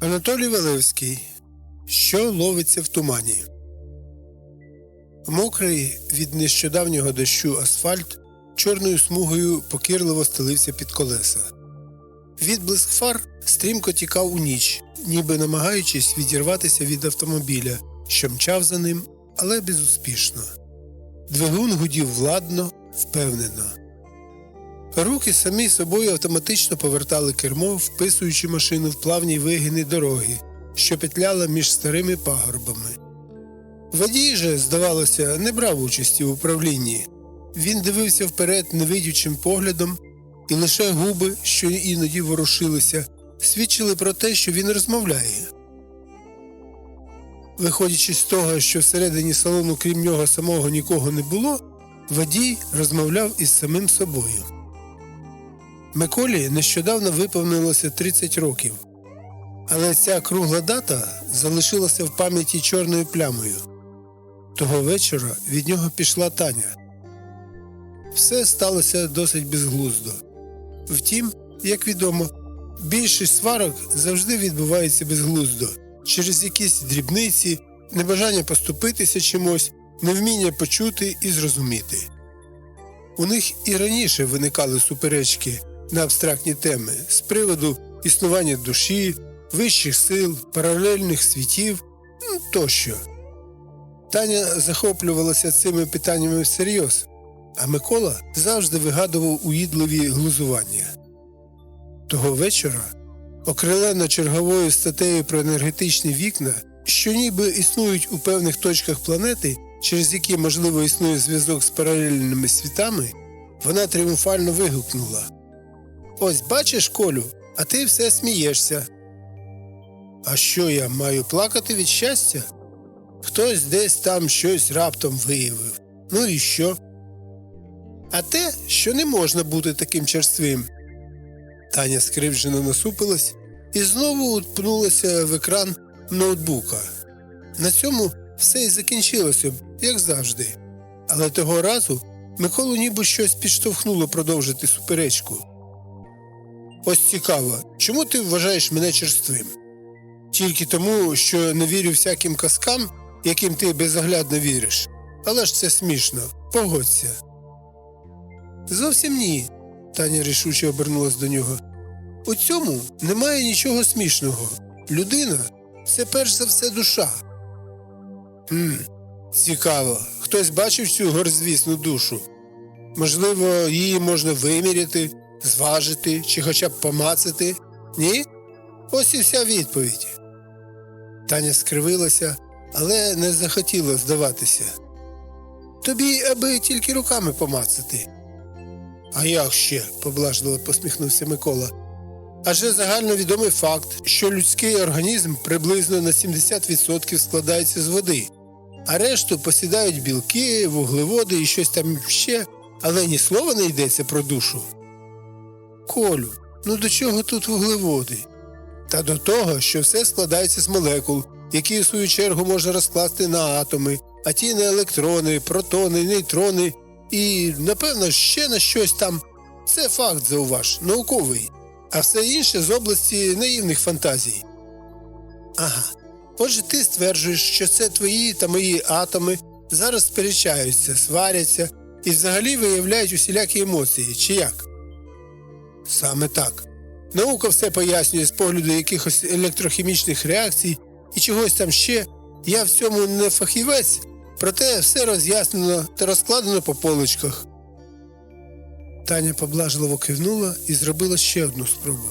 Анатолій Валевський. Що ловиться в тумані? Мокрий від нещодавнього дощу асфальт чорною смугою покірливо стелився під колеса. Відблиск фар стрімко тікав у ніч, ніби намагаючись відірватися від автомобіля, що мчав за ним, але безуспішно. Двигун гудів владно, впевнено. Руки самі собою автоматично повертали кермо, вписуючи машину в плавні вигини дороги, що петляла між старими пагорбами. Водій же, здавалося, не брав участі в управлінні. Він дивився вперед невидючим поглядом, і лише губи, що іноді ворушилися, свідчили про те, що він розмовляє. Виходячи з того, що всередині салону, крім нього самого нікого не було, водій розмовляв із самим собою. Миколі нещодавно виповнилося 30 років, але ця кругла дата залишилася в пам'яті чорною плямою. Того вечора від нього пішла Таня. Все сталося досить безглуздо. Втім, як відомо, більшість сварок завжди відбувається безглуздо через якісь дрібниці, небажання поступитися чимось, невміння почути і зрозуміти. У них і раніше виникали суперечки на абстрактні теми з приводу існування душі, вищих сил, паралельних світів ну, тощо. Таня захоплювалася цими питаннями всерйоз, а Микола завжди вигадував уїдливі глузування. Того вечора, окрилена черговою статтею про енергетичні вікна, що ніби існують у певних точках планети, через які можливо існує зв'язок з паралельними світами, вона тріумфально вигукнула Ось бачиш, Колю, а ти все смієшся. А що я маю плакати від щастя? Хтось десь там щось раптом виявив. Ну і що? А те, що не можна бути таким черствим. Таня скривджено насупилась і знову утпнулася в екран ноутбука. На цьому все і закінчилося як завжди. Але того разу Миколу ніби щось підштовхнуло продовжити суперечку. Ось цікаво, чому ти вважаєш мене черствим? Тільки тому, що не вірю всяким казкам, яким ти безоглядно віриш. Але ж це смішно, погодься. Зовсім ні, Таня рішуче обернулась до нього. У цьому немає нічого смішного. Людина це перш за все душа. Хм, цікаво. Хтось бачив цю горзвісну душу. Можливо, її можна виміряти, зважити чи хоча б помацати? Ні? Ось і вся відповідь. Таня скривилася, але не захотіла здаватися. Тобі аби тільки руками помацати. А як ще? поблажливо посміхнувся Микола. Адже загальновідомий факт, що людський організм приблизно на 70% складається з води, а решту посідають білки, вуглеводи і щось там ще, але ні слова не йдеться про душу. Колю, ну до чого тут вуглеводи? Та до того, що все складається з молекул, які в свою чергу можна розкласти на атоми, а ті на електрони, протони, нейтрони і, напевно, ще на щось там. Це факт зауваж, науковий, а все інше з області наївних фантазій. Ага. Отже, ти стверджуєш, що це твої та мої атоми зараз сперечаються, сваряться і взагалі виявляють усілякі емоції, чи як? Саме так. Наука все пояснює з погляду якихось електрохімічних реакцій і чогось там ще. Я в цьому не фахівець, проте все роз'яснено та розкладено по поличках. Таня поблажливо кивнула і зробила ще одну спробу.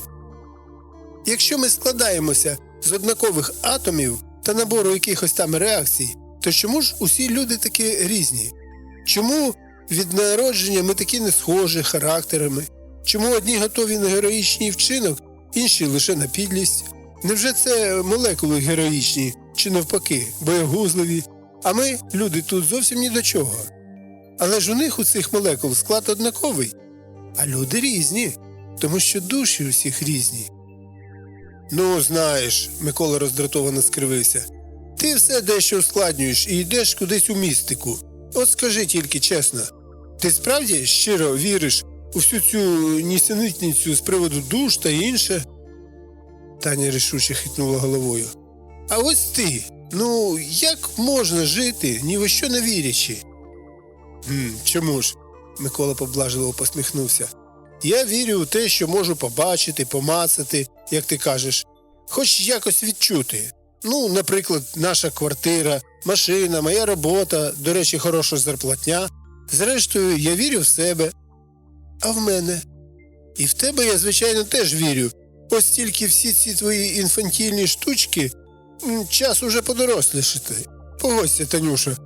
Якщо ми складаємося з однакових атомів та набору якихось там реакцій, то чому ж усі люди такі різні? Чому від народження ми такі не схожі характерами? Чому одні готові на героїчний вчинок, інші лише на підлість? Невже це молекули героїчні чи навпаки, боєгузливі? А ми, люди, тут зовсім ні до чого. Але ж у них у цих молекул склад однаковий, а люди різні, тому що душі усіх різні. Ну, знаєш, Микола роздратовано скривився. Ти все дещо ускладнюєш і йдеш кудись у містику. От скажи тільки чесно, ти справді щиро віриш у всю цю нісенітницю з приводу душ та інше? Таня рішуче хитнула головою. А ось ти. Ну, як можна жити, ні во що не вірячи? «М, чому ж? Микола поблажливо посміхнувся. Я вірю у те, що можу побачити, помацати, як ти кажеш, хоч якось відчути. Ну, наприклад, наша квартира, машина, моя робота, до речі, хороша зарплатня. Зрештою, я вірю в себе. А в мене? І в тебе я, звичайно, теж вірю. Ось тільки всі ці твої інфантільні штучки час уже подорослішати. Погодься, Танюша,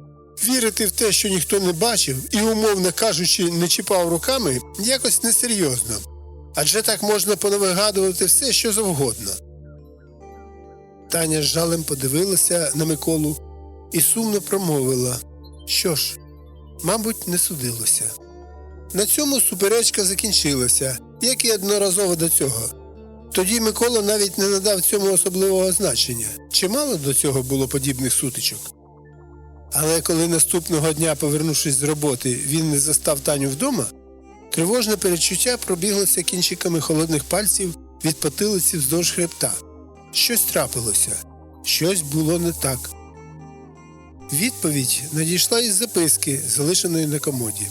вірити в те, що ніхто не бачив, і, умовно кажучи, не чіпав руками, якось несерйозно. Адже так можна понавигадувати все, що завгодно. Таня з жалем подивилася на Миколу і сумно промовила Що ж, мабуть, не судилося. На цьому суперечка закінчилася, як і одноразово до цього. Тоді Микола навіть не надав цьому особливого значення. Чимало до цього було подібних сутичок. Але коли наступного дня, повернувшись з роботи, він не застав Таню вдома, тривожне перечуття пробіглося кінчиками холодних пальців від потилиці вздовж хребта. Щось трапилося, щось було не так. Відповідь надійшла із записки, залишеної на комоді.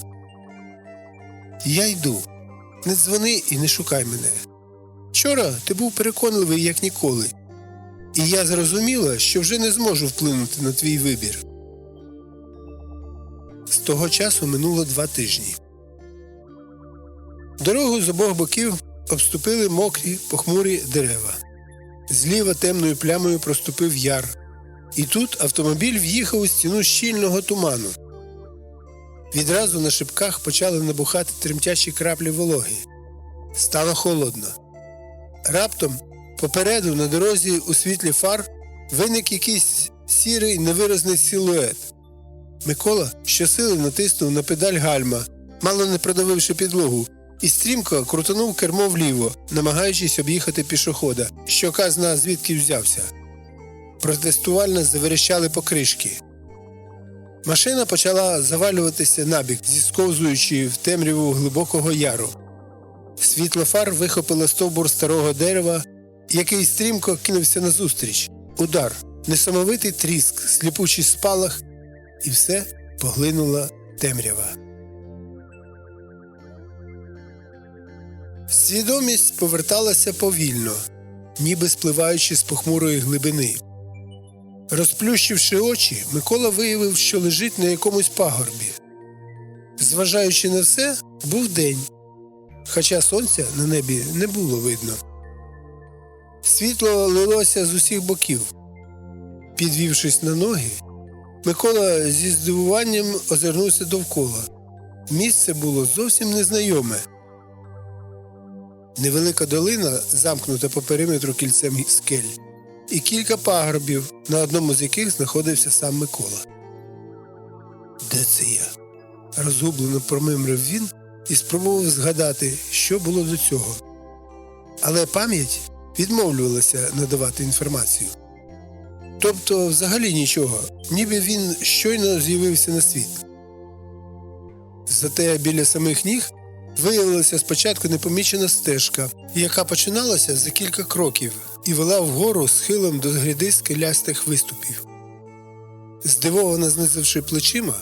Я йду. Не дзвони і не шукай мене. Вчора ти був переконливий, як ніколи, і я зрозуміла, що вже не зможу вплинути на твій вибір. З того часу минуло два тижні. Дорогу з обох боків обступили мокрі похмурі дерева. Зліва темною плямою проступив яр, і тут автомобіль в'їхав у стіну щільного туману. Відразу на шипках почали набухати тремтячі краплі вологи. Стало холодно. Раптом попереду на дорозі у світлі фар виник якийсь сірий невиразний силует. Микола щосили натиснув на педаль гальма, мало не продавивши підлогу, і стрімко крутанув кермо вліво, намагаючись об'їхати пішохода, що казна звідки взявся. Протестувально заверещали покришки. Машина почала завалюватися набік, зісковзуючи в темряву глибокого яру. Світло фар вихопило стовбур старого дерева, який стрімко кинувся назустріч. Удар, несамовитий тріск, сліпучий спалах, і все поглинула темрява. Свідомість поверталася повільно, ніби спливаючи з похмурої глибини. Розплющивши очі, Микола виявив, що лежить на якомусь пагорбі. Зважаючи на все, був день, хоча сонця на небі не було видно. Світло лилося з усіх боків. Підвівшись на ноги, Микола зі здивуванням озирнувся довкола. Місце було зовсім незнайоме. Невелика долина, замкнута по периметру кільцем скель, і кілька пагорбів, на одному з яких знаходився сам Микола. Де це я? розгублено промимрив він і спробував згадати, що було до цього. Але пам'ять відмовлювалася надавати інформацію. Тобто, взагалі нічого, ніби він щойно з'явився на світ. Зате біля самих ніг виявилася спочатку непомічена стежка, яка починалася за кілька кроків і вела вгору схилом до гряди скелястих виступів. Здивовано знизивши плечима,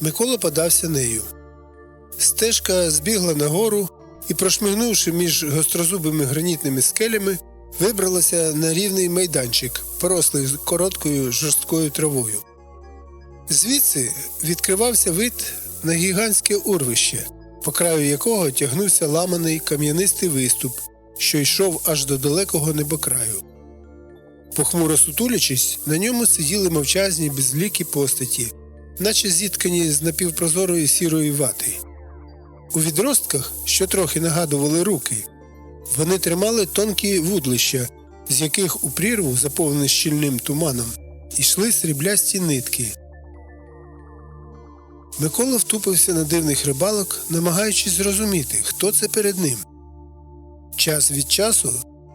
Микола подався нею. Стежка збігла нагору і, прошмигнувши між гострозубими гранітними скелями, вибралася на рівний майданчик, порослий короткою жорсткою травою. Звідси відкривався вид на гігантське урвище, по краю якого тягнувся ламаний кам'янистий виступ, що йшов аж до далекого небокраю. Похмуро сутулячись, на ньому сиділи мовчазні безлікі постаті, наче зіткані з напівпрозорої сірої вати. У відростках, що трохи нагадували руки, вони тримали тонкі вудлища, з яких у прірву, заповнене щільним туманом, йшли сріблясті нитки. Микола втупився на дивних рибалок, намагаючись зрозуміти, хто це перед ним. Час від часу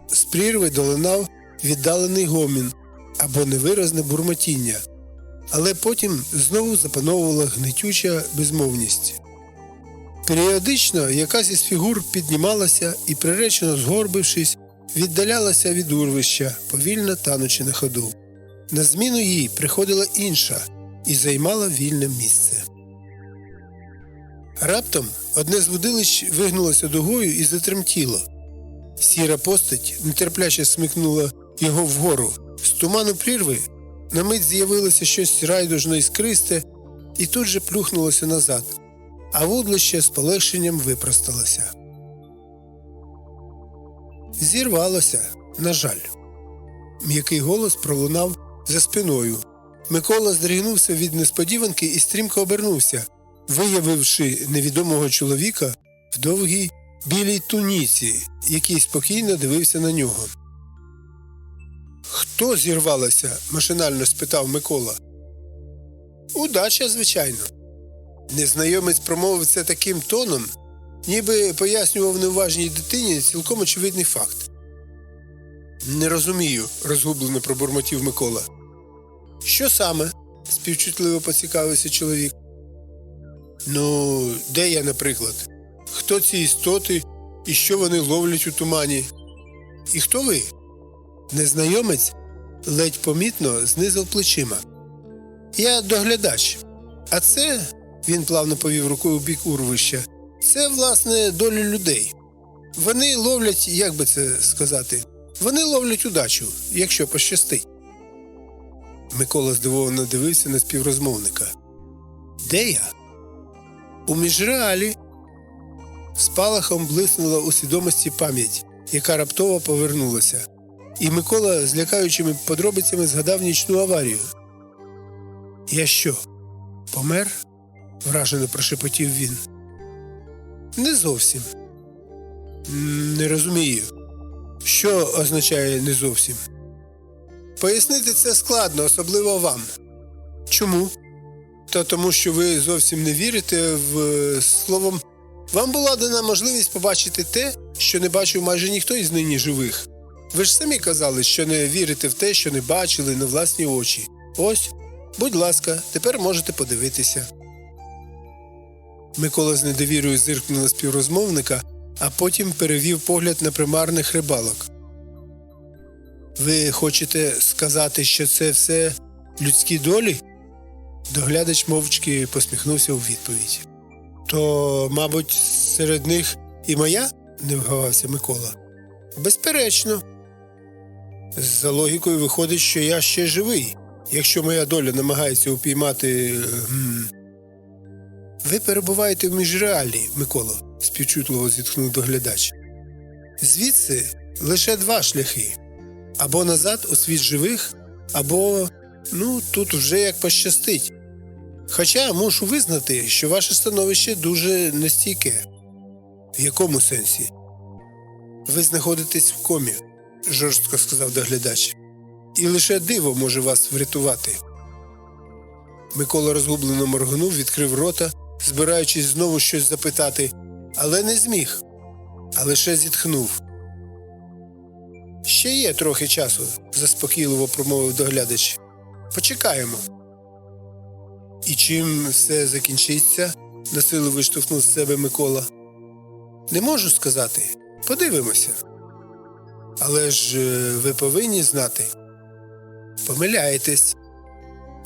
з прірви долинав віддалений гомін або невиразне бурмотіння, але потім знову запановувала гнетюча безмовність. Періодично якась із фігур піднімалася і, приречено згорбившись, віддалялася від урвища, повільно танучи на ходу. На зміну їй приходила інша і займала вільне місце. Раптом одне з вудилищ вигнулося дугою і затремтіло. Сіра постать нетерпляче смикнула його вгору. З туману прірви на мить з'явилося щось райдужно іскристе і тут же плюхнулося назад, а вудлище з полегшенням випросталося. Зірвалося, на жаль. М'який голос пролунав за спиною. Микола здригнувся від несподіванки і стрімко обернувся, виявивши невідомого чоловіка в довгій білій туніці, який спокійно дивився на нього. Хто зірвалося? машинально спитав Микола. Удача, звичайно. Незнайомець промовив це таким тоном, ніби пояснював неуважній дитині цілком очевидний факт. Не розумію, розгублено пробурмотів Микола. Що саме? співчутливо поцікавився чоловік. Ну, де я, наприклад? Хто ці істоти і що вони ловлять у тумані? І хто ви? Незнайомець ледь помітно знизав плечима. Я доглядач. А це, він плавно повів рукою у бік урвища, це, власне, долі людей. Вони ловлять, як би це сказати, вони ловлять удачу, якщо пощастить. Микола здивовано дивився на співрозмовника. Де я? У міжреалі. Спалахом блиснула у свідомості пам'ять, яка раптово повернулася, і Микола з лякаючими подробицями згадав нічну аварію. Я що, помер? вражено прошепотів він. Не зовсім. Не розумію. Що означає не зовсім? Пояснити це складно, особливо вам. Чому? Та тому, що ви зовсім не вірите в е, словом. Вам була дана можливість побачити те, що не бачив майже ніхто із нині живих. Ви ж самі казали, що не вірите в те, що не бачили на власні очі. Ось, будь ласка, тепер можете подивитися. Микола з недовірою зиркнув на співрозмовника, а потім перевів погляд на примарних рибалок. Ви хочете сказати, що це все людські долі? Доглядач мовчки посміхнувся у відповідь. То, мабуть, серед них і моя? не вгавався Микола. Безперечно. За логікою виходить, що я ще живий, якщо моя доля намагається упіймати. ем, Ви перебуваєте в міжреалі, Миколо, співчутливо зітхнув доглядач. Звідси лише два шляхи або назад у світ живих, або ну тут вже як пощастить. Хоча мушу визнати, що ваше становище дуже нестійке. В якому сенсі? Ви знаходитесь в комі, жорстко сказав доглядач, і лише диво може вас врятувати. Микола розгублено моргнув, відкрив рота, збираючись знову щось запитати, але не зміг, а лише зітхнув. Ще є трохи часу, заспокійливо промовив доглядач. Почекаємо. І чим все закінчиться? насилу виштовхнув з себе Микола. Не можу сказати. Подивимося. Але ж е, ви повинні знати. Помиляєтесь.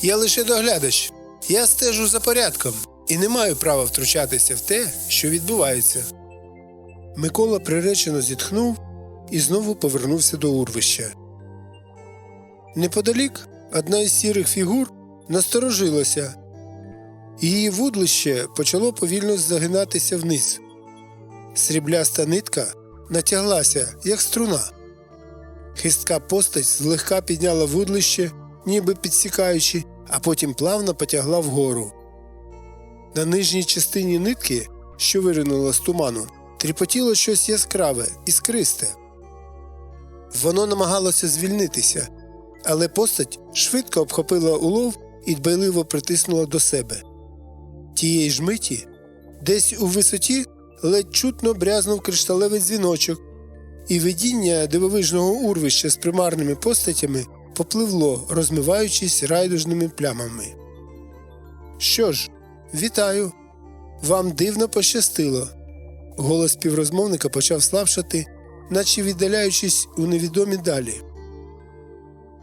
Я лише доглядач. Я стежу за порядком і не маю права втручатися в те, що відбувається. Микола приречено зітхнув і знову повернувся до урвища. Неподалік одна із сірих фігур насторожилася, її вудлище почало повільно загинатися вниз. Срібляста нитка натяглася, як струна. Хистка постать злегка підняла вудлище, ніби підсікаючи, а потім плавно потягла вгору. На нижній частині нитки, що виринула з туману, тріпотіло щось яскраве, іскристе. Воно намагалося звільнитися, але постать швидко обхопила улов і дбайливо притиснула до себе. Тієї ж миті, десь у висоті ледь чутно брязнув кришталевий дзвіночок, і видіння дивовижного урвища з примарними постатями попливло, розмиваючись райдужними плямами. Що ж, вітаю. Вам дивно пощастило. Голос співрозмовника почав слабшати, наче віддаляючись у невідомі далі.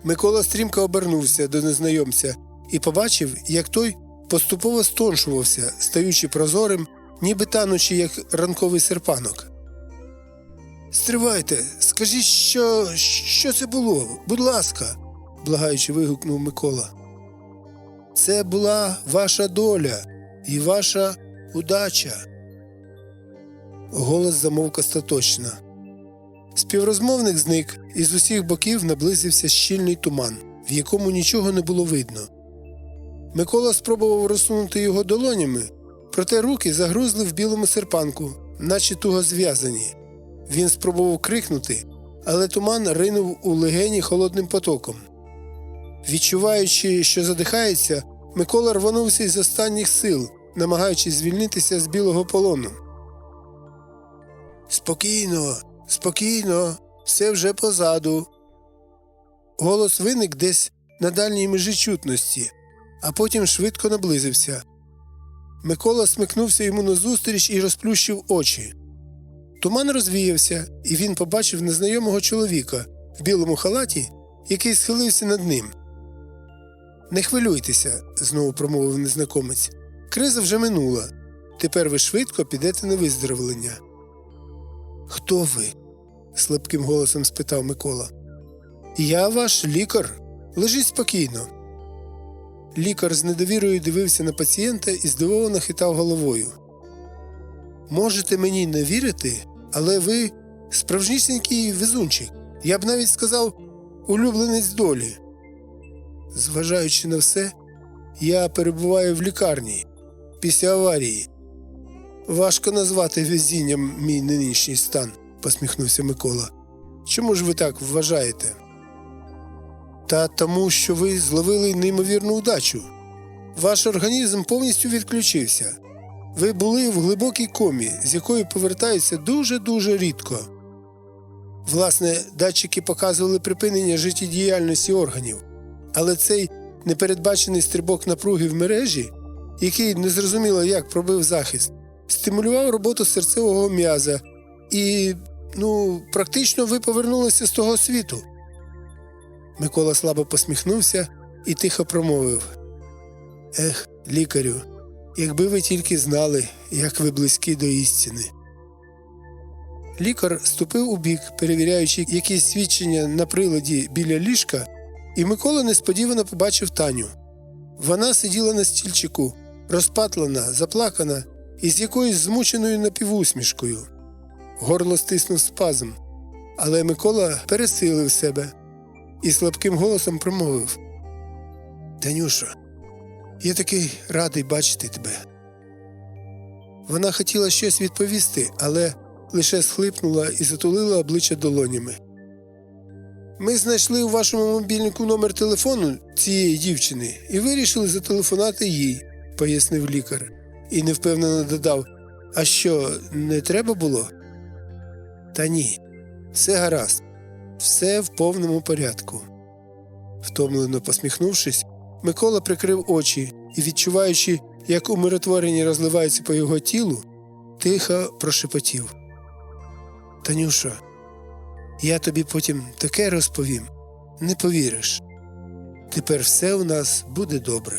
Микола стрімко обернувся до незнайомця і побачив, як той поступово стоншувався, стаючи прозорим, ніби танучи, як ранковий серпанок. Стривайте, скажіть, що, що це було? Будь ласка, благаючи, вигукнув Микола. Це була ваша доля і ваша удача. Голос замовк остаточно. Співрозмовник зник, і з усіх боків наблизився щільний туман, в якому нічого не було видно. Микола спробував розсунути його долонями, проте руки загрузли в білому серпанку, наче туго зв'язані. Він спробував крикнути, але туман ринув у легені холодним потоком. Відчуваючи, що задихається, Микола рванувся із останніх сил, намагаючись звільнитися з білого полону. Спокійно, спокійно, все вже позаду. Голос виник десь на дальній межі чутності, а потім швидко наблизився. Микола смикнувся йому назустріч і розплющив очі. Туман розвіявся, і він побачив незнайомого чоловіка в білому халаті, який схилився над ним. Не хвилюйтеся, знову промовив незнайомець. Криза вже минула. Тепер ви швидко підете на виздоровлення. Хто ви? слабким голосом спитав Микола. Я ваш лікар. Лежіть спокійно. Лікар з недовірою дивився на пацієнта і здивовано хитав головою. Можете мені не вірити, але ви справжнісінький везунчик. Я б навіть сказав улюбленець долі. Зважаючи на все, я перебуваю в лікарні після аварії. Важко назвати везінням мій нинішній стан, посміхнувся Микола. Чому ж ви так вважаєте? Та тому, що ви зловили неймовірну удачу. Ваш організм повністю відключився. Ви були в глибокій комі, з якої повертаються дуже-дуже рідко. Власне, датчики показували припинення життєдіяльності органів, але цей непередбачений стрибок напруги в мережі, який незрозуміло як пробив захист, стимулював роботу серцевого м'яза, і, ну, практично ви повернулися з того світу. Микола слабо посміхнувся і тихо промовив Ех, лікарю, якби ви тільки знали, як ви близькі до істини. Лікар ступив у бік, перевіряючи якісь свідчення на приладі біля ліжка, і Микола несподівано побачив Таню. Вона сиділа на стільчику, розпатлана, заплакана і з якоюсь змученою напівусмішкою. Горло стиснув спазм, але Микола пересилив себе і слабким голосом промовив Танюша, я такий радий бачити тебе. Вона хотіла щось відповісти, але лише схлипнула і затулила обличчя долонями. Ми знайшли у вашому мобільнику номер телефону цієї дівчини і вирішили зателефонувати їй, пояснив лікар, і невпевнено додав А що, не треба було? Та ні, все гаразд, все в повному порядку. Втомлено посміхнувшись, Микола прикрив очі і, відчуваючи, як умиротворення розливається по його тілу, тихо прошепотів. Танюша, я тобі потім таке розповім, не повіриш. Тепер все у нас буде добре.